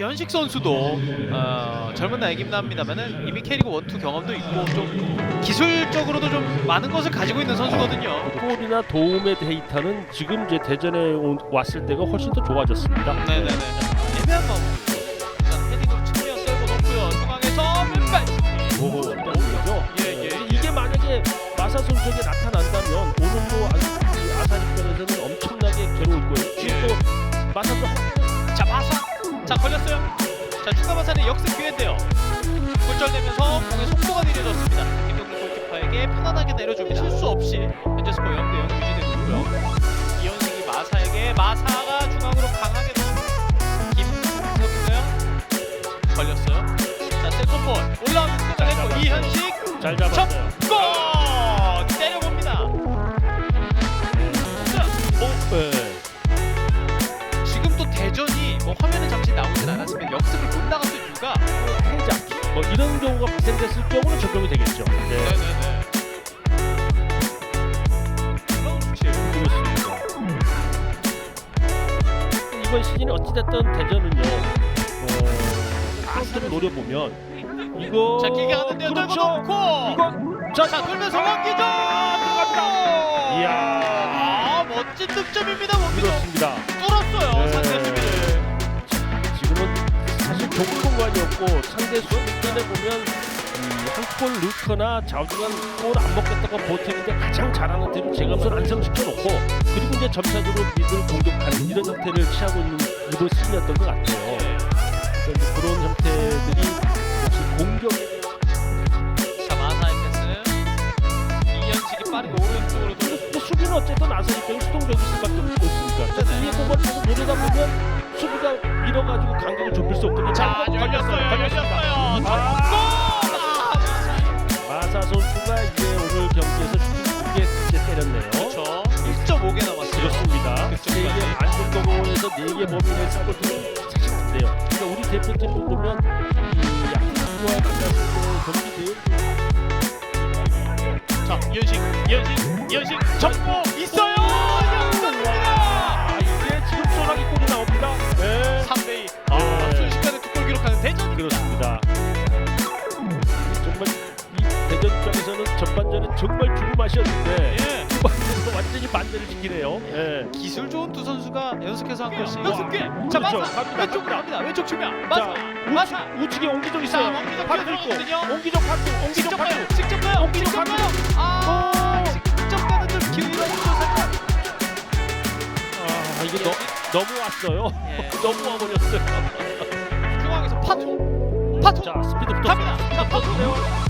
이현식 선수도 어, 젊은 나이긴 합니다만은 이미 캐리고 원투 경험도 있고 좀 기술적으로도 좀 많은 것을 가지고 있는 선수거든요. 골이나 도움의 데이터는 지금 이제 대전에 온- 왔을 때가 훨씬 더 좋아졌습니다. 네네네. 애매한 마음. 일단 헤딩으로 측면 떼고 놓고요. 중앙에서 왼발. 오, 죠 예, 예, 예. 이게 만약에 마사 선수에게 나타난다면 오늘도 아- 아산 입장에서는 엄청나게 괴로울 거예요. 지금 예. 또 마사도 자 마사. 자 걸렸어요. 자 추가 마사는 역습 기회인데요. 굴절되면서 공의 속도가 느려졌습니다. 김경민 골키퍼에게 편안하게 내려줍니다. 실수 없이 현재 스코어 0대 0 유지되고 있고요. 이현식이 마사에게 마사가 중앙으로 강하게 김석인가요? 걸렸어요. 자 세컨볼 올라오면서 잘했고 이현식 잘 잡았어요. 골 이런 경우가 발생됐을 경우는 적용이 되겠죠. 네. 네네네. 그런 수치예요. 그렇습니다. 이번 시즌이 어찌됐든 대전은요. 어, 아스를 노려보면 이거 자 길게 하는데요. 그렇죠. 놓고 이거 자, 자 끌면서 원기죠. 들어갑니다. 이야. 아 멋진 득점입니다. 원기죠. 그렇습니다. 좁은 공간이었고 상대 수비전에 보면 한골 넣거나 좌우간 골안 먹겠다가 보태는데 가장 잘하는 팀을 제가 우선 안성시켜 놓고 그리고 이제 점차적으로 미들 공격하는 이런 형태를 취하고 있는 이번 시즌이었던 것 같아요. 그러니까 그런 형태들이 역시 공격에 자 마사의 패스. 이현식이 빠르게 오른쪽으로 돌려. 근데 수비는 어쨌든 아서니까 수동적일 수밖에 없으니까 자, 네네. 뒤에 공을 계속 노리다 보면 수비가 밀어가지고 간격을 좁힐 수 없거든요. 자 자, 열렸어요. 열렸어요. 아. 골! 마사 선수가 이제 오늘 경기에서 슈팅 두개 이제 때렸네요. 그렇죠. 1.5개 남았어요. 그렇습니다. 그쪽까지. 세개 안정동원에서 네개 범인을 사고 사실 안 돼요. 그러니까 우리 대표팀을 보면 이 약팀과 만났을 때 경기 대회 자, 이현식, 이현식, 이현식 접고 전반전에 정말 맛이었는데 예. 후반전에서 완전히 반대를 지키네요. 예. 기술 좋은 두 선수가 연속해서 한 골씩. 와. 연습 개. 자, 그렇죠. 마사. 갑니다, 왼쪽으로 갑니다. 갑니다. 왼쪽 측면. 마사. 자, 마사. 우측, 우측에 옹기종 자, 있어요. 옹기종 파트 뛰어들어오거든요. 있고 옹기종 파트, 옹기종 직접 가요. 직접 가요. 옹기종 직접. 아, 직접 가는 좀 기회가 있죠, 살짝. 아 이게 너, 너무 왔어요. 예. 너무 와버렸어요. 중앙에서 파투. 파투. 자 스피드 붙었어요. 갑니다. 자, 파투.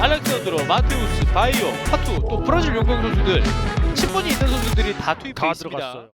알렉산드로, 마테우스, 바이오, 파투, 또 브라질 용병 선수들, 친분이 있는 선수들이 다 투입돼 다 있습니다. 들어갔어요.